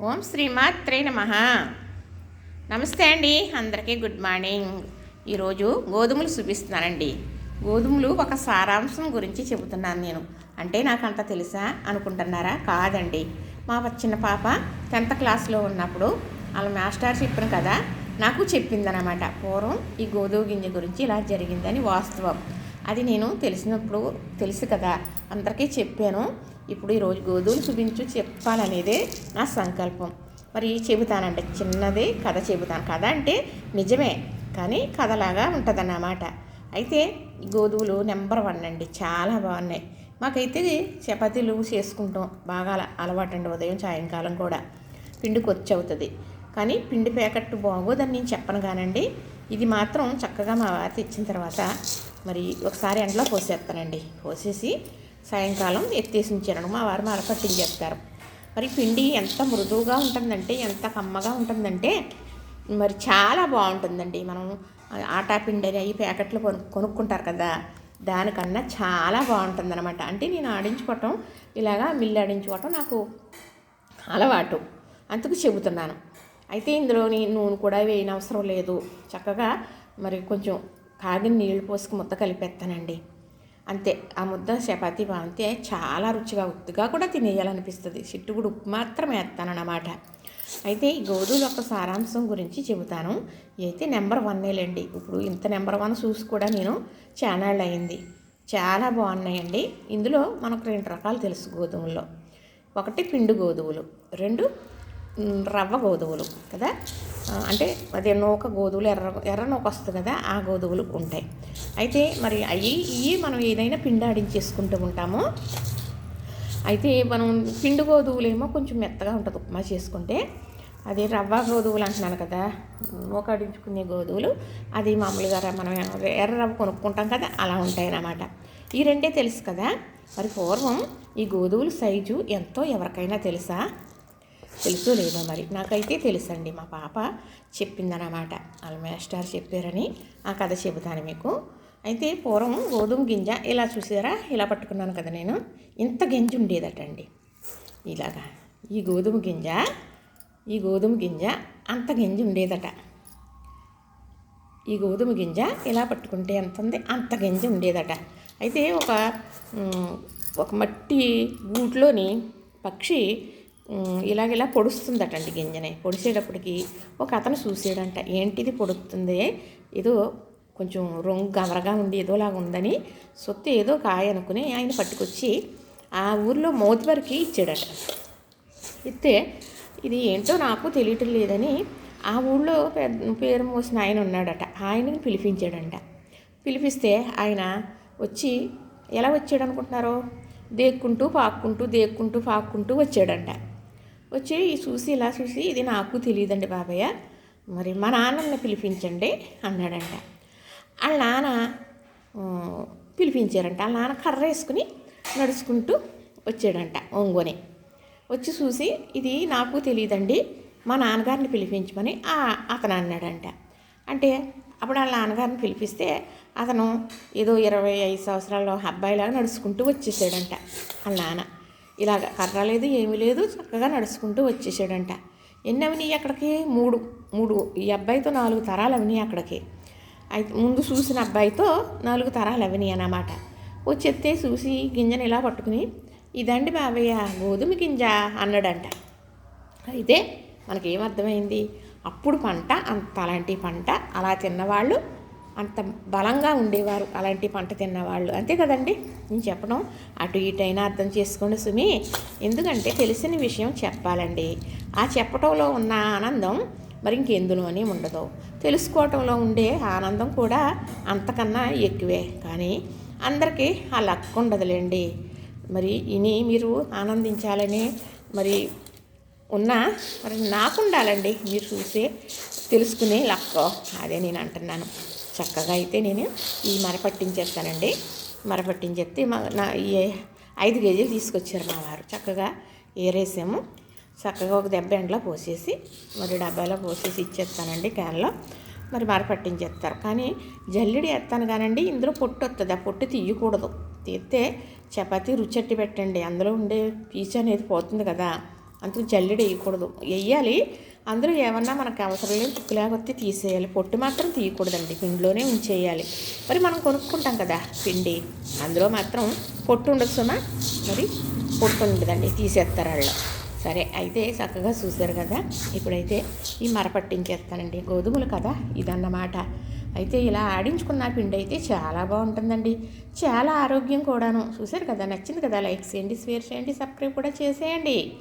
ఓం శ్రీమాత్రే నమ. నమస్తే అండి అందరికీ గుడ్ మార్నింగ్. ఈరోజు గోధుమలు చూపిస్తున్నానండి. గోధుమలు ఒక సారాంశం గురించి చెబుతున్నాను నేను. అంటే నాకు అంత తెలుసా అనుకుంటున్నారా? కాదండి. మా చిన్న పాప టెన్త్ క్లాస్లో ఉన్నప్పుడు వాళ్ళ మాస్టర్ చెప్పిన కదా నాకు చెప్పిందనమాట. పూర్వం ఈ గోధుమ గింజ గురించి ఇలా జరిగిందని వాస్తవం. అది నేను తెలిసినప్పుడు తెలుసు కదా. అందరికీ చెప్పాను. ఇప్పుడు ఈరోజు గోధుమలు చూపించు చెప్పాలనేదే నా సంకల్పం. మరి చెబుతానండి చిన్నది కథ చెబుతాను. కథ అంటే నిజమే కానీ కథలాగా ఉంటుందన్నమాట. అయితే గోధుమలు నెంబర్ వన్ అండి చాలా బాగున్నాయి. మాకైతే చపాతీలు చేసుకుంటాం బాగా అలవాటు అండి ఉదయం సాయంకాలం కూడా. పిండి కొచ్చి అవుతుంది కానీ పిండి ప్యాకెట్ బాగోదని నేను చెప్పను కానండి. ఇది మాత్రం చక్కగా మా వారి తెచ్చిన తర్వాత మరి ఒకసారి ఎండలో పోసేస్తానండి. పోసేసి సాయంకాలం ఎత్తేసి ఉంచాను మా వారు మాల పట్టించేస్తారు మరి పిండి ఎంత మృదువుగా ఉంటుందంటే ఎంత కమ్మగా ఉంటుందంటే మరి చాలా బాగుంటుందండి. మనం ఆటా పిండి అని ఈ ప్యాకెట్లు కొను కొనుక్కుంటారు కదా దానికన్నా చాలా బాగుంటుందన్నమాట. అంటే నేను ఆడించుకోవటం ఇలాగా మిల్లు ఆడించుకోవటం నాకు అలవాటు. అందుకు చెబుతున్నాను. అయితే ఇందులోని నూనె కూడా వేయని అవసరం లేదు. చక్కగా మరి కొంచెం కాగిన నీళ్ళు పోసుకు ముద్ద కలిపేస్తానండి. అంతే. ఆ ముద్ద చపాతి బాగుంటే చాలా రుచిగా ఉత్తుగా కూడా తినేయాలనిపిస్తుంది. చిట్టుగుడు ఉప్పు మాత్రం వేస్తానన్నమాట. అయితే ఈ గోధుమల యొక్క సారాంశం గురించి చెబుతాను. అయితే నెంబర్ వన్నేలేండి ఇప్పుడు ఇంత నెంబర్ వన్ చూసి కూడా నేను ఛానల్ అయింది. చాలా బాగున్నాయండి. ఇందులో మనకు రెండు రకాలు తెలుసు గోధుమల్లో. ఒకటి పిండి గోధుమలు రెండు రవ్వ గోధుమలు కదా? అంటే అదే నూక గోధుమలు ఎర్ర ఎర్ర నూక వస్తుంది కదా ఆ గోధుమలు ఉంటాయి. అయితే మరి అవి ఇవి మనం ఏదైనా పిండాడించేసుకుంటూ ఉంటాము. అయితే మనం పిండి గోధుమలు ఏమో కొంచెం మెత్తగా ఉంటుంది ఉప్మా చేసుకుంటే. అది రవ్వ గోధుమలు అంటున్నాను కదా నూకాడించుకునే గోధుమలు అది మామూలుగా మనం ఎర్ర రవ్వ కొనుక్కుంటాం కదా అలా ఉంటాయి అన్నమాట. ఈ రెండే తెలుసు కదా? మరి పూర్వం ఈ గోధుమల సైజు ఎంతో ఎవరికైనా తెలుసా? తెలుసు లేదో మరి. నాకైతే తెలుసండి మా పాప చెప్పిందనమాట వాళ్ళ మాస్టర్ చెప్పారని ఆ కథ చెబుతాను మీకు. అయితే పూర్వం గోధుమ గింజ ఇలా చూసారా? ఇలా పట్టుకున్నాను కదా నేను? ఇంత గింజ ఉండేదటండి. ఇలాగా. ఈ గోధుమ గింజ ఈ గోధుమ గింజ అంత గింజ ఉండేదట. ఈ గోధుమ గింజ ఇలా పట్టుకుంటే ఎంత ఉంది? అంత గింజ ఉండేదట. అయితే ఒక ఒక మట్టి గూట్లోని పక్షి ఇలాగిలా ఇలాగ ఇలా పొడుస్తుందటండి గింజని. పొడిసేటప్పటికి ఒక అతను చూసాడంట ఏంటిది పొడుస్తుంది ఏదో కొంచెం రొంగు గమరగా ఉండి ఏదోలాగా ఉందని సొత్తు ఏదో కాయ అనుకుని ఆయన పట్టుకొచ్చి ఆ ఊర్లో మోతివారికి ఇచ్చాడట. ఇస్తే ఇది ఏంటో నాకు తెలియటం లేదని ఆ ఊళ్ళో పెద్ద పేరు మోసిన ఆయన ఉన్నాడట. ఆయనని పిలిపించాడంట. పిలిపిస్తే ఆయన వచ్చి ఎలా వచ్చాడు అనుకుంటున్నారో దేక్కుంటూ పాక్కుంటూ దేక్కుంటూ పాక్కుంటూ వచ్చాడంట. వచ్చి చూసి ఇలా చూసి ఇది నాకు తెలియదండి బాబయ్య. మరి మా నాన్నని పిలిపించండి అన్నాడంట. వాళ్ళ నాన్న పిలిపించారంట. వాళ్ళ నాన్న కర్ర వేసుకుని నడుచుకుంటూ వచ్చాడంట ఒంగోని. వచ్చి చూసి ఇది నాకు తెలియదండి మా నాన్నగారిని పిలిపించమని అతను అన్నాడంట. అంటే అప్పుడు వాళ్ళ నాన్నగారిని పిలిపిస్తే అతను ఏదో ఇరవై ఐదు సంవత్సరాల అబ్బాయిలాగా నడుచుకుంటూ వచ్చేసాడంట వాళ్ళ నాన్న. ఇలాగ కర్ర లేదు ఏమీ లేదు చక్కగా నడుచుకుంటూ వచ్చేసాడంట. ఎన్ని అవినాయి అక్కడికి? మూడు. మూడు. ఈ అబ్బాయితో నాలుగు తరాలు అవినాయి అక్కడికి. అయితే ముందు చూసిన అబ్బాయితో నాలుగు తరాలు అవినాయి అన్నమాట. వచ్చేస్తే చూసి గింజను ఇలా పట్టుకుని ఇదండి బాబయ్య గోధుమ గింజ అన్నాడంట. అయితే మనకేమర్థమైంది అప్పుడు పంట అంత అలాంటి పంట అలా తిన్నవాళ్ళు అంత బలంగా ఉండేవారు అలాంటి పంట తిన్నవాళ్ళు. అంతే కదండి? నేను చెప్పడం అటు ఇటు అయినా అర్థం చేసుకోండి సుమి. ఎందుకంటే తెలిసిన విషయం చెప్పాలండి. ఆ చెప్పటంలో ఉన్న ఆనందం మరి ఇంకెందులోనే ఉండదు. తెలుసుకోవటంలో ఉండే ఆనందం కూడా అంతకన్నా ఎక్కువే. కానీ అందరికీ ఆ లక్ ఉండదులేండి. మరి ఇని మీరు ఆనందించాలని మరి ఉన్నా మరి నాకు ఉండాలండి మీరు చూసే తెలుసుకునే లక్క అదే నేను అంటున్నాను. చక్కగా అయితే నేను ఈ మరపట్టించేస్తానండి పట్టించేస్తానండి. మా నా ఈ ఐదు కేజీలు తీసుకొచ్చారు మా వారు. చక్కగా ఏరేసాము. చక్కగా ఒక దెబ్బ ఎండలో పోసేసి మరి డబ్బాలో పోసేసి ఇచ్చేస్తానండి క్యాన్లో. మరి మరపట్టించేస్తారు కానీ జల్లిడి వేస్తాను కానండి ఇందులో పొట్టు వస్తుంది ఆ పొట్టు తీయకూడదు. తీస్తే చపాతీ రుచెట్టి పెట్టండి. అందులో ఉండే పీచు అనేది పోతుంది కదా. అందులో జల్లెడ వేయకూడదు. వేయాలి. అందులో ఏమన్నా మనకు అవసరం లేని తుక్కు లేకపోతే తీసేయాలి. పొట్టు మాత్రం తీయకూడదండి. పిండిలోనే ఉంచేయాలి. మరి మనం కొనుక్కుంటాం కదా పిండి. అందులో మాత్రం పొట్టు ఉండదు సుమా. మరి పొట్టు ఉండదండి. తీసేస్తారు వాళ్ళు. సరే అయితే చక్కగా చూశారు కదా. ఇప్పుడైతే ఈ మరపట్టించేస్తానండి గోధుమలు కదా ఇదన్నమాట. అయితే ఇలా ఆడించుకున్న పిండి అయితే చాలా బాగుంటుందండి. చాలా ఆరోగ్యం కూడాను. చూశారు కదా? నచ్చింది కదా? లైక్ చేయండి షేర్ చేయండి సబ్స్క్రైబ్ కూడా చేసేయండి.